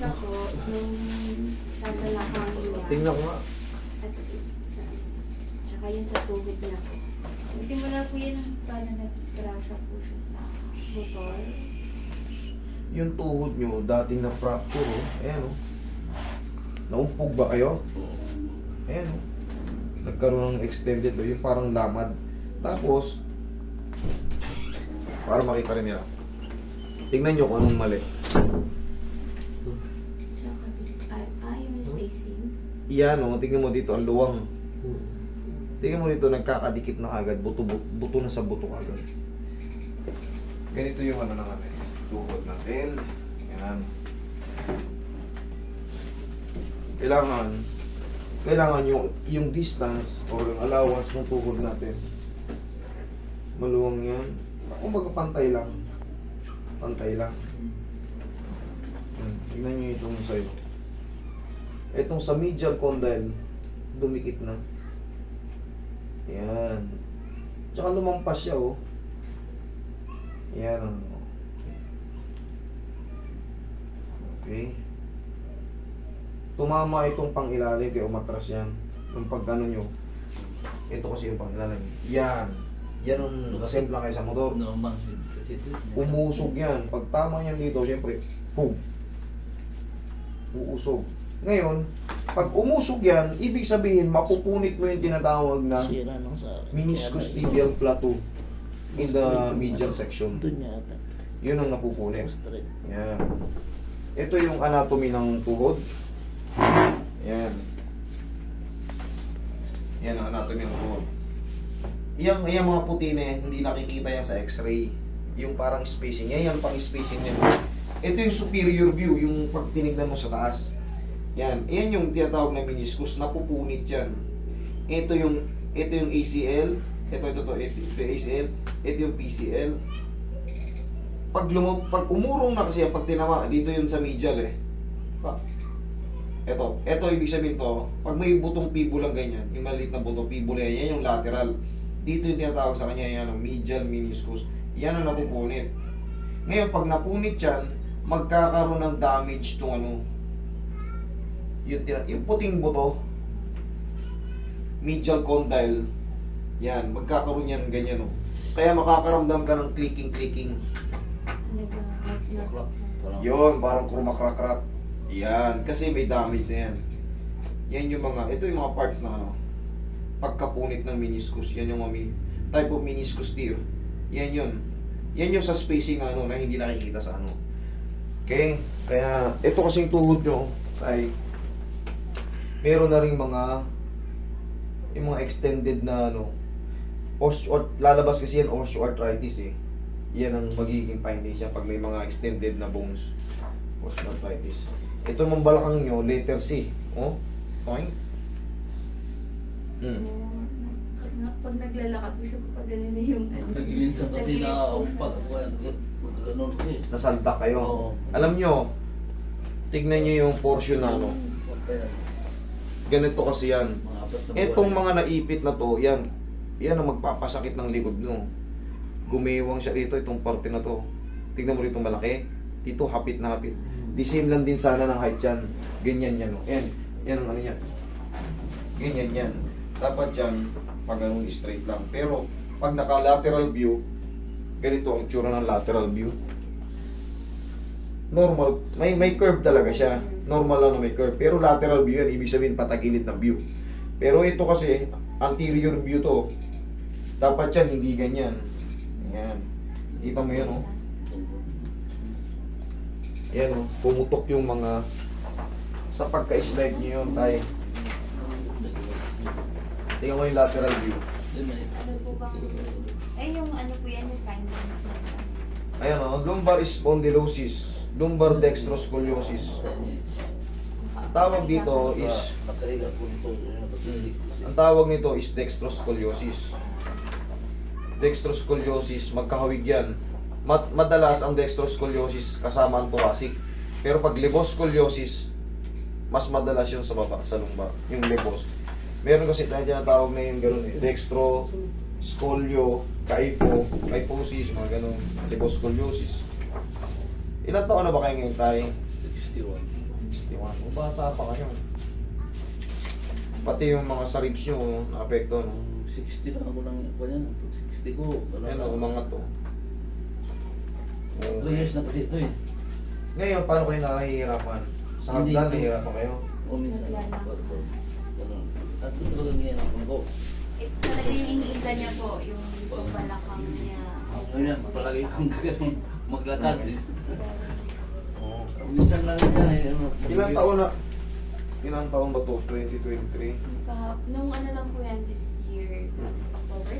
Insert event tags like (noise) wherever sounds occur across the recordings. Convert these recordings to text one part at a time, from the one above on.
siya po nung sa balakang niya. Tingnan ko nga. At sa, tsaka yun sa tubig niya po. Nagsimula po yun parang nag-scratch po siya sa motor. Yung tuhod nyo, dating na fracture, oh. Ayan, oh. Naumpog ba kayo? Ayan, oh. Nagkaroon ng extended, oh. Yung parang lamad. Tapos, para makita rin nila. Tingnan nyo kung anong mali. Sa kabila. Ah, ah, yung spacing. Iyan, oh. Tingnan mo dito, ang luwang. Tingnan mo dito, nagkakadikit na agad. Buto, buto, buto na sa buto agad. Ganito yung ano na kami. Tuhod natin. Yan. Kailangan, kailangan yung, yung distance or yung allowance ng tuhod natin. Maluwang yan. Kumbaga pantay lang. Pantay lang. Hmm. Tingnan nyo itong sa'yo. Itong sa medial condyle, dumikit na. Yan. Tsaka lumampas siya, oh. Yan ang... Okay. Tumama itong pangilalim kaya umatras yan. Yung pagkano nyo. Ito kasi yung pangilalim. Yan. Yan ang kasempla kayo sa motor. Ito. Umusog yan. Pag tama yan dito, siyempre, boom. Uusog. Ngayon, pag umusog yan, ibig sabihin, mapupunit mo yung tinatawag na Sira lang sa... meniscus tibial plateau in the medial section. Doon. Yun ang napupunit. Yan. Ito yung anatomy ng tuhod. Yan. Yan ang anatomy ng tuhod. Yang, yung mga puti na yan, hindi nakikita yan sa x-ray. Yung parang spacing. Yan, yan pang spacing niya. Ito yung superior view, yung pag tinignan mo sa taas. Yan. Yan yung tinatawag na meniscus. Napupunit yan. Ito yung, ito yung ACL. Ito, ito, ito. Ito, ito yung ACL. Ito yung PCL pag lumab pag umurong na kasi pag tinama dito yun sa medial eh. Ito, ito ibig sabihin to, pag may butong pibulang ganyan, yung maliit na buto pibula yan yung lateral. Dito yung tinatawag sa kanya yan ang medial meniscus. Yan ang napupunit. Ngayon pag napunit yan, magkakaroon ng damage tong ano yung, tina- yung puting buto medial condyle yan, magkakaroon yan ganyan oh. Kaya makakaramdam ka ng clicking-clicking Yun, parang krumakrakrak. Yan, kasi may damage na yan. Yan yung mga, ito yung mga parts na ano, pagkapunit ng meniscus. Yan yung mga type of meniscus tear. Yan yun. Yan yung sa spacing ano, na hindi nakikita sa ano. Okay? Kaya, ito kasing tuhod nyo, ay, meron na rin mga, yung mga extended na ano, osteo, lalabas kasi yan osteoarthritis eh. Yan ang magiging findings niya pag may mga extended na bones. Osteoarthritis. Ito mong balakang nyo, letter C. Oh, point. Hmm. Na- Pag naglalakad po siya, pag ganun na yung ano. Nag-ilinsan kasi na siya. ako. Ganun ko eh. Nasalta kayo. Oo. Alam nyo, tignan nyo yung portion na ano. Ganito kasi yan. Etong mga naipit na to, yan. Yan ang magpapasakit ng likod nyo. Gumiwang siya rito, itong parte na to. Tignan mo rito malaki. Dito, hapit na hapit. The same lang din sana ng height yan. Ganyan yan. Oh. Yan. Yan ang ano yan. Ganyan yan. Dapat yan, pag ganun straight lang. Pero, pag naka-lateral view, ganito ang tsura ng lateral view. Normal. May may curve talaga siya. Normal lang na may curve. Pero lateral view yan, ibig sabihin patagilid na view. Pero ito kasi, anterior view to. Dapat yan, hindi ganyan. Ayan. Kita mo yan, oh. Ayan, oh. Pumutok yung mga sa pagka-slide niyo yun, tay. Tingnan mo yung lateral view. Ano po bang, eh yung ano po yan, yung findings. Ayan, oh. Lumbar spondylosis. Lumbar dextroscoliosis. Tawag dito is, ang tawag nito is dextroscoliosis. Dextroscoliosis, magkahawig yan. Mat- madalas ang dextroscoliosis kasama ang thoracic. Pero pag liboscoliosis, mas madalas yun sa baba, sa lumbar, yung libos. Meron kasi tayo tinatawag na yung gano'n eh. Dextro, scolio, kypho, kyphosis, mga gano'n, liboscoliosis. Ilan taon na ba kayo ngayon tayo? 61. Kung bata pa kayo. Pati yung mga sa ribs nyo, naapekto, no? Ang 60 lang ako lang ako yan. Pag 60 ko, Ayan, oh, umangat to. Two years na kasi ito eh. Ngayon, paano kayo nakahihirapan? Sa hagdan, nahihirapan kayo? O minsan, ganun. At ito talaga ngayon ako Eh, talaga yung iniinda niya po, yung pagbalakang niya. Ngayon, palagi kong gano'n maglakad. eh. Oo. Minsan lang yan eh. Ano, Ilang taon na? Ilang taon ba to? 2023? Kahap, nung ano lang po yan this year, last October?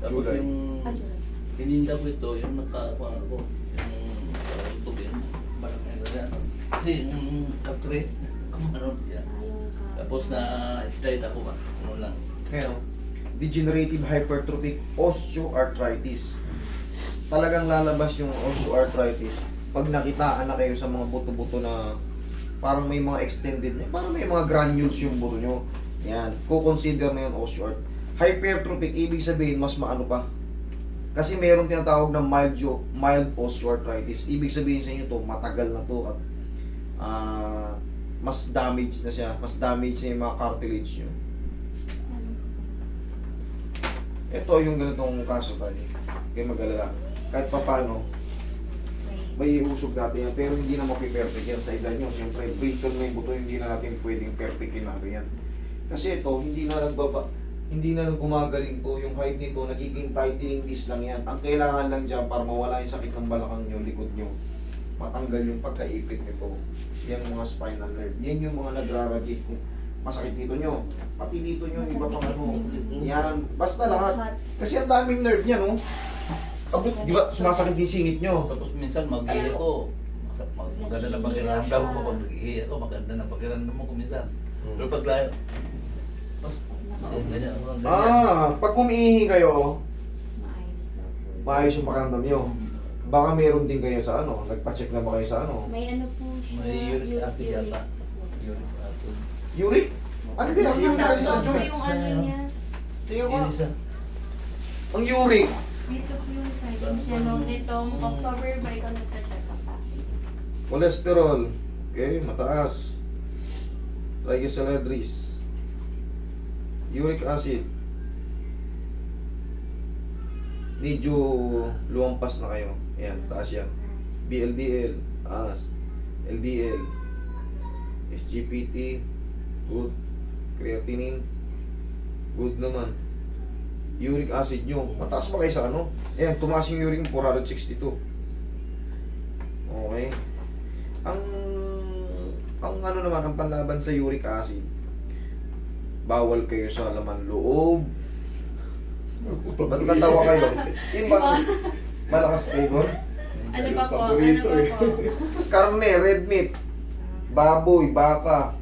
Tapos July. yung Ah, July. Tininda ko ito, yung nakakuha ko, yung parang tubig, parang ano yan. Kasi yung kapre, kumano siya. Ka. Tapos na slide ako ba, ano lang. Ngayon, degenerative hypertrophic osteoarthritis. Talagang lalabas yung osteoarthritis pag nakitaan na kayo sa mga buto-buto na parang may mga extended niya, parang may mga granules yung buto nyo. Yan, ko-consider na yun osteoart. Hypertrophic, ibig sabihin mas maano pa. Kasi meron tinatawag na mild, mild osteoarthritis. Ibig sabihin sa inyo to, matagal na to at ah, mas damage na siya. Mas damage na yung mga cartilage nyo. Ano? Ito yung ganitong kaso tayo. Kaya mag-alala. Kahit pa paano, May- iusog natin yan. Pero hindi na mapiperfect yan sa edad nyo. Siyempre, brittle na yung buto, hindi na natin pwedeng perfectin natin yan. Kasi ito, hindi na nagbaba, hindi na gumagaling to. Yung height nito, nagiging tightening disc lang yan. Ang kailangan lang dyan para mawala yung sakit ng balakang nyo, likod nyo. Matanggal yung pagkaipit nito. Yan mga spinal nerve. Yan yung mga nagraradiate masakit dito nyo. Pati dito nyo, iba pang ano. Yan. Basta lahat. Kasi ang daming nerve niya, no? Abot, di ba, sumasakit din singit nyo. Tapos minsan mag-ihi mag- Maganda na pakiramdam ko pag nag-ihi ako, maganda na pakiramdam ko minsan. Hmm. Pero pag lahat, ganyan. Ah, pag umiihi kayo, Maayos yung pakiramdam nyo. Baka meron din kayo sa ano, nagpa-check na ba kayo sa ano? May ano po siya. May uric acid yata. Uric acid. Uric? Ano ang uric acid sa joint? yung ano niya. Tingnan mo. Ang uric, Dito po yung findings niya nung nitong October ba ikaw nagka-check up pa? cholesterol. Okay, mataas. Triglycerides. Uric acid. Medyo lumampas na kayo. Ayan, taas yan. BLDL, taas. LDL, SGPT, good. Creatinine, good naman. Uric acid nyo, mataas pa kayo sa ano? Ayan, tumaas yung uric mo, 462. Okay. Ang ang ano naman, ang panlaban sa uric acid, bawal kayo sa laman loob. Ba't natawa kayo? (laughs) Yung ba, malakas kayo, Bon? Ano ba po? Ano ba eh. po? Karne, red meat, baboy, baka.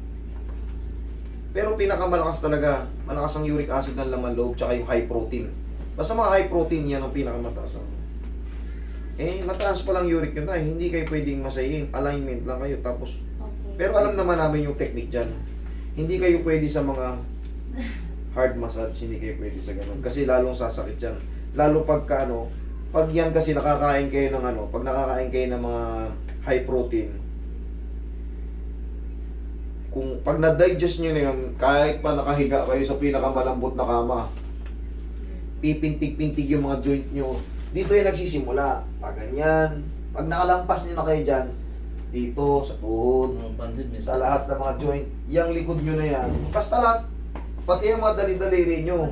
Pero pinakamalakas talaga, malakas ang uric acid ng laman loob tsaka yung high protein. Basta mga high protein yan ang pinakamataas. ang- Eh, mataas pa lang uric yun tayo. Hindi kayo pwedeng masayin. Alignment lang kayo. Tapos, Okay. pero alam naman namin yung technique dyan. Hindi kayo pwede sa mga (laughs) hard massage. Hindi kayo pwede sa ganun. Kasi lalong sasakit yan. Lalo pagka ano, pag yan kasi nakakain kayo ng ano, pag nakakain kayo ng mga high protein, kung pag na-digest nyo na yun, kahit pa nakahiga kayo sa pinakamalambot na kama, pipintig-pintig yung mga joint nyo. Dito yung nagsisimula. Pag ganyan. Pag nakalampas nyo na kayo dyan, dito, sa tuhod, sa lahat ng mga joint, yung likod nyo na yan. Basta lahat, pati yung mga dali-daliri nyo,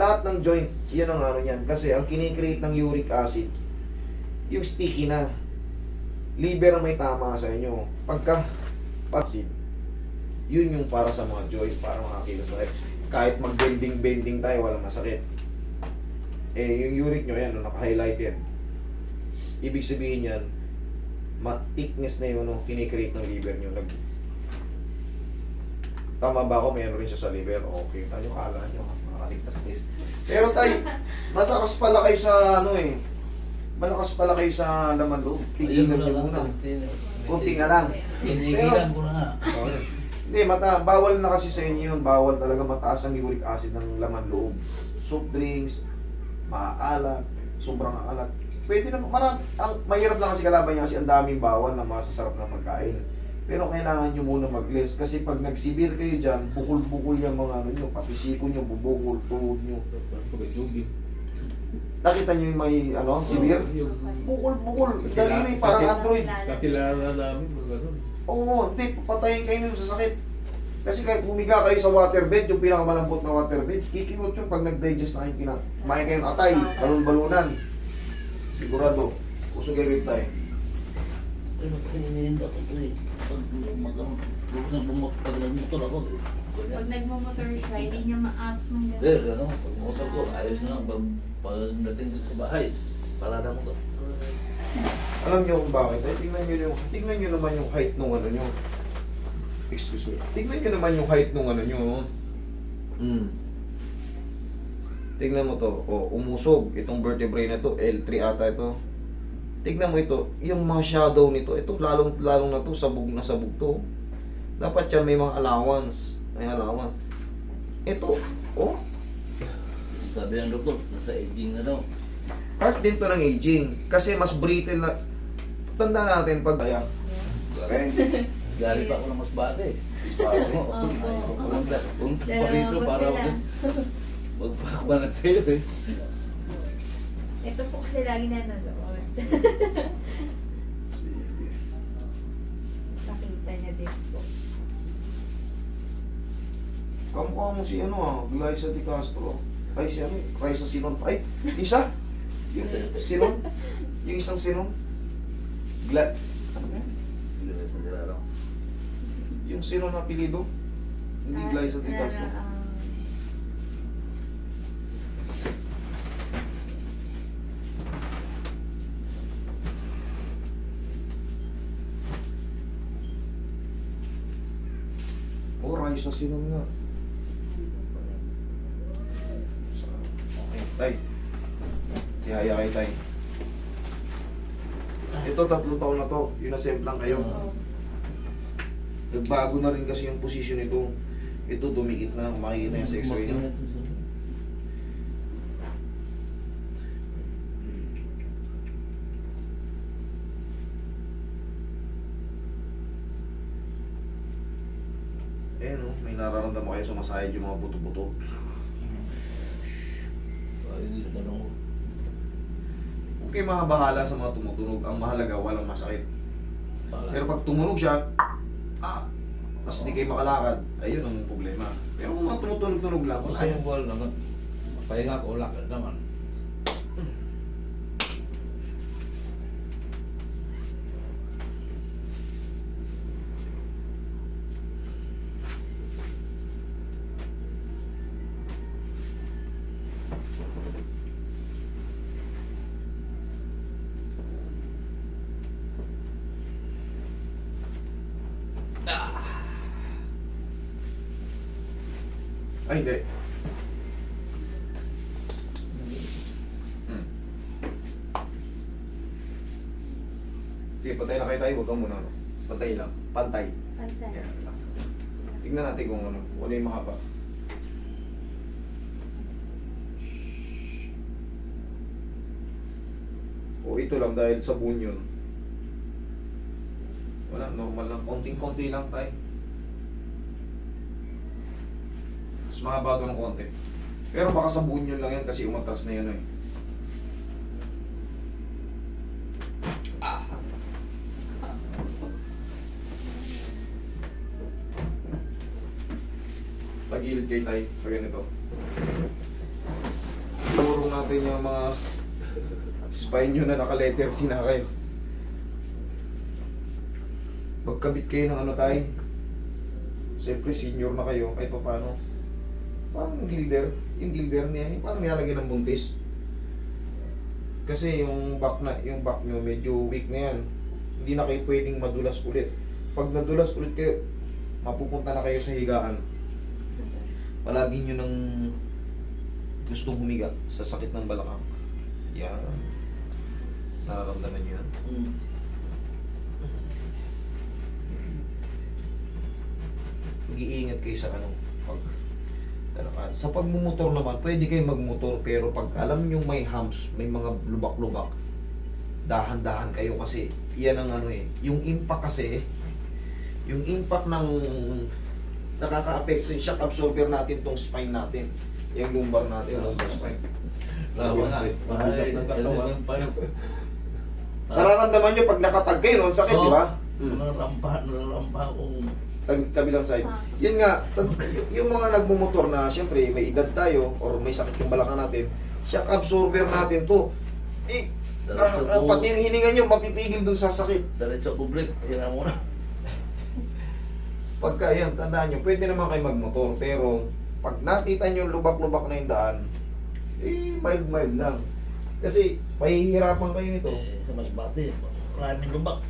lahat ng joint, yan ang ano yan. Kasi ang kinikreate ng uric acid, yung sticky na. Liver ang may tama sa inyo. Pagka, acid, yun yung para sa mga joint, para makakita sa Kahit mag-bending-bending tayo, walang masakit. Eh, yung uric nyo, yan, no, naka-highlighted. Ibig sabihin yan, ma-thickness na yung ano, kinikreate ng liver nyo. Nag, Tama ba ako? Mayroon rin siya sa liver. Okay. Ano kala nyo? Makakaligtas guys. Pero tay, malakas pala kayo sa ano eh. Malakas pala kayo sa laman loob. Tigilan nyo muna. Kunti nga lang. Tinigilan ko na nga. Hindi, mata, bawal na kasi sa inyo yun. Bawal talaga mataas ang uric acid ng laman loob. Soft drinks, maalat, sobrang alat. Pwede na, marami, ang mahirap lang kasi kalaban niya kasi ang daming bawal na masasarap na pagkain. Pero kailangan nyo muna mag-less. Kasi pag nagsibir kayo dyan, bukol-bukol yung mga ano nyo, pati siko nyo, bubukol, tuhod nyo. Nakita nyo yung may ano, sibir? Bukol-bukol. Dali na parang Android. kakilala namin, mga ganun. Oo, hindi, papatayin kayo nun sa sakit. Kasi kahit humiga kayo sa waterbed, yung pinakamalambot na waterbed, kikirot yun pag nag-digest na kayong kina... Kumain kayong atay, balon-balunan. Sigurado, usog kayo rin tayo. Pero kanina ako ito eh. Pag mag Lubos na bumag pag nagmotor ako eh. Pag nagmamotor siya, hindi niya ma-up ng Eh, ano, pag motor ko, ayos na. Pag, pag dating ko sa bahay, parada mo to. Alam niyo kung bakit? Eh, tingnan niyo yung, tingnan niyo naman yung height nung ano niyo. Excuse me. Tingnan niyo naman yung height nung ano niyo. Mm. Tingnan mo to. O, umusog. Itong vertebrae na to, L3 ata ito. Tignan mo ito, yung mga shadow nito, ito lalong lalong na to, sabog na sabog to. Dapat yan may mga allowance. May allowance. Ito, oh, Sabi ng doktor, nasa aging na daw. part din to ng aging. Kasi mas brittle na, tanda natin pag, ayan, okay, Gari pa ako ng mas bata eh. Opo. Kung kung Dalawa parito para magpakakuha na sa'yo eh. Ito po kasi lagi na nanonood. Nakita niya din po. Kamukha mo si ano ah, Glyza Di Castro. Ay, si ano, Raisa Sinon. Ay, isa. Yung Sinon. Yung isang Sinon. Gla... Ano ba yan? Hindi na sa sila lang. Yung Sinon na apelido. Hindi Di Ah, Castro. ah, Oh, Raisa Sinon nga. Okay, tay. Tihaya kayo, tay. Ito, tatlo taon na to. Inassemble lang kayo. Nagbago na rin kasi yung position nito. Ito, dumikit na. Makikita yan sa x-ray niya. Eh, no, may nararamdaman kayo sumasayad yung mga buto-buto. Ay, hindi. Huwag kayo makabahala sa mga tumutunog. Ang mahalaga, walang masakit. Pero pag tumunog siya, ah, tapos hindi kayo makalakad, ayun ang problema. Pero kung mga tumutunog-tunog lang, Ako kaya. yung ball naman. Pahinga ko, lakad naman. Ay, hindi. Hmm. Sige, pantay na kayo tayo. Huwag kang muna. Ano. Pantay lang. Pantay. Pantay. Yan, relax. Tingnan natin kung ano. Wala yung mahaba. O ito lang dahil sa buon yun. Wala, normal lang. Konting-konti lang tayo. Mas mahaba ito ng konti. Pero baka sa buon yun lang yan kasi umatras na yan eh. Tagilid kayo tayo sa ganito. Turong natin yung mga spine nyo na naka-letter C na kayo. Pagkabit kayo ng ano tayo, siyempre senior na kayo, kahit pa paano. Parang gilder, yung gilder niya, yung parang nilalagyan ng buntis. Kasi yung back na, yung back nyo medyo weak na yan. Hindi na kayo pwedeng madulas ulit. Pag nadulas ulit kayo, mapupunta na kayo sa higaan. Palagi nyo nang gustong humiga sa sakit ng balakang. Yan. Nararamdaman nyo yan. Mm. mag-iingat kayo sa ano, pag talakad. Sa pagmumotor naman, pwede kayo magmotor pero pag alam nyo may humps, may mga lubak-lubak, dahan-dahan kayo kasi yan ang ano eh, yung impact kasi, Yung impact ng nakaka-apekto yung shock absorber natin tong spine natin. Yung lumbar natin, lumbar spine. Tama nga. Mabigat Ay, ng katawan. Nararamdaman nyo pag nakatag kayo, ang sakit, Oo. di ba? Nararampa, nararampa akong Tag, kabilang side. Yun nga, yung mga nagmumotor na, siyempre, may edad tayo, or may sakit yung balakang natin, shock absorber natin to. Eh, ah, Diretso ah, po. pati yung hininga nyo, mapipigil dun sa sakit. diretso public. Hila mo na. Pagka yan, tandaan nyo, pwede naman kayo magmotor, pero pag nakita nyo lubak-lubak na yung daan, eh, mild-mild lang. Kasi, mahihirapan kayo nito. Eh, sa Masbate, maraming lubak.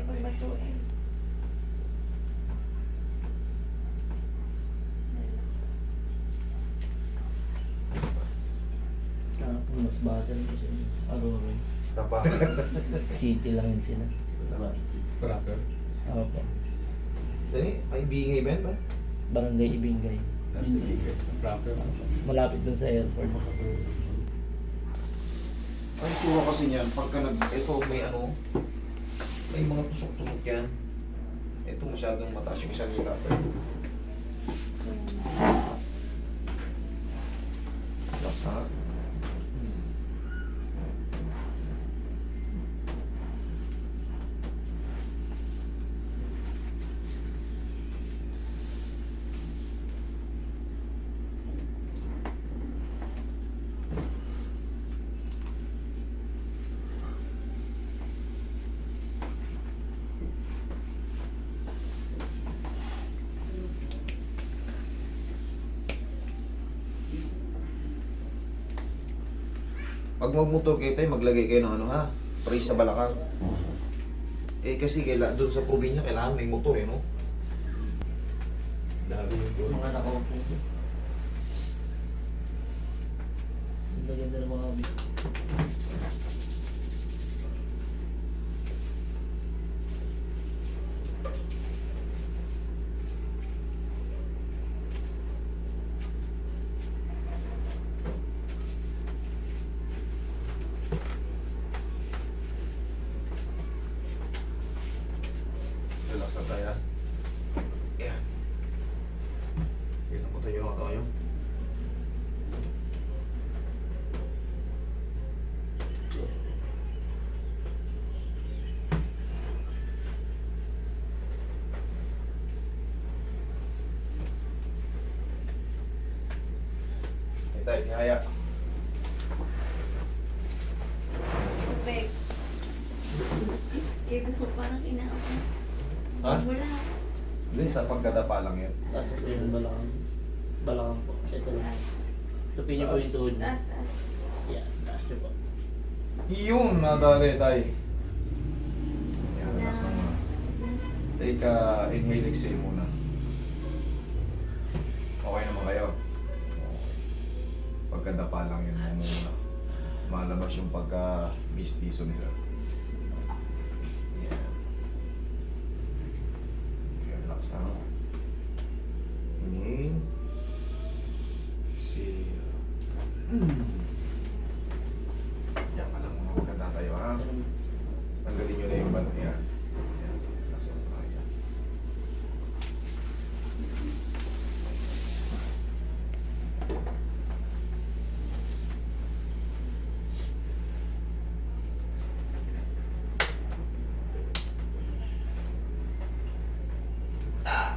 Ay, pagbatuin. Mas bata rin kasi Aurora. Tapa. City lang yun sila. Cracker. Ako po. Dani, ay bingay ba yan? ba? Barangay Ibingay. Ligat. Cracker. Malapit dun sa airport. Ang tsura kasi niyan, pagka nag, ito may ano, may mga tusok-tusok yan. Ito masyadong mataas yung isang nila. Relax na. Pag magmotor kayo tayo, maglagay kayo ng ano ha, spray sa balakang. Eh kasi kaila, doon sa probinsya, kailangan may motor eh, no? Dami yung. Mga nakaupo. Ang ganda ng mga bit. Relax na tayo. Yan. Yan ang tayo nga tayo. Ito tayo, tihaya. Tubig. Kaya ko parang inaako. Ha? Wala. Hindi, sa pagkadapa lang yan. Tapos ito yung balakang. Balakang po. Ito lang. Tupin niyo po yung tuhod. Taas, taas. Yan, taas niyo po. Yun, nadali tayo. Yan, relax na. Take a inhale, exhale muna. Okay naman kayo? Pagkadapa lang yun muna. Malabas yung pagka-mistiso nila. Yan. Okay, relax na. Inhale. Exhale. Yan ka lang muna, huwag kang tatayo ha. Tanggalin nyo na yung balon yan. Yan, relax na tayo. Yan. Ah.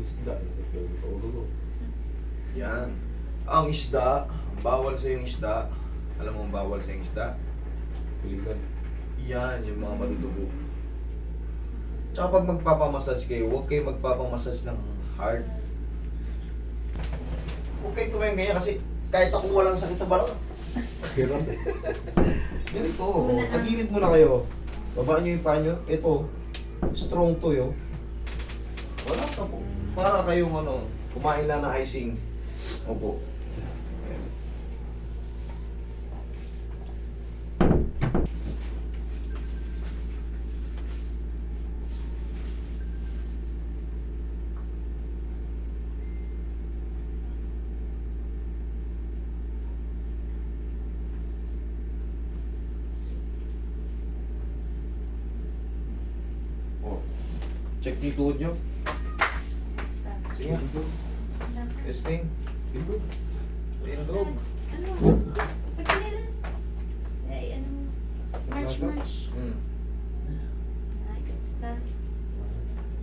Isda. Isda. Ulo. Yan. Ang isda, bawal sa yung isda. Alam mo ang bawal sa yung isda? Kuligan. Yan, yung mga madudugo. Tsaka pag magpapamassage kayo, huwag kayo magpapamassage ng hard. Huwag kayo tumayo ganyan kasi kahit ako walang sakit na balak. Hirap. (laughs) Ganito, tagilid muna kayo. Babaan nyo yung paa nyo. Ito, strong to yo. Wala ka po. Para kayong ano, kumain lang na icing. Opo. Ayan. Check tuhod nyo. Testing. Tindog. Tindog. Ano? Pagkinilas. Ay, ano? March, March. Mm. Ay, basta.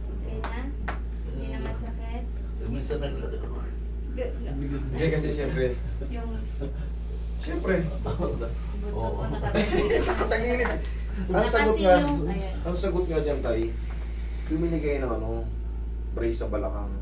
Okay na? Hindi na masakit? Minsan nag- G- g- Hindi kasi siyempre, Yung siyempre, Oo. nakatagilid. (laughs) Ang sagot nga, ang sagot nga dyan tay, bumili kayo ng ano, brace sa balakang.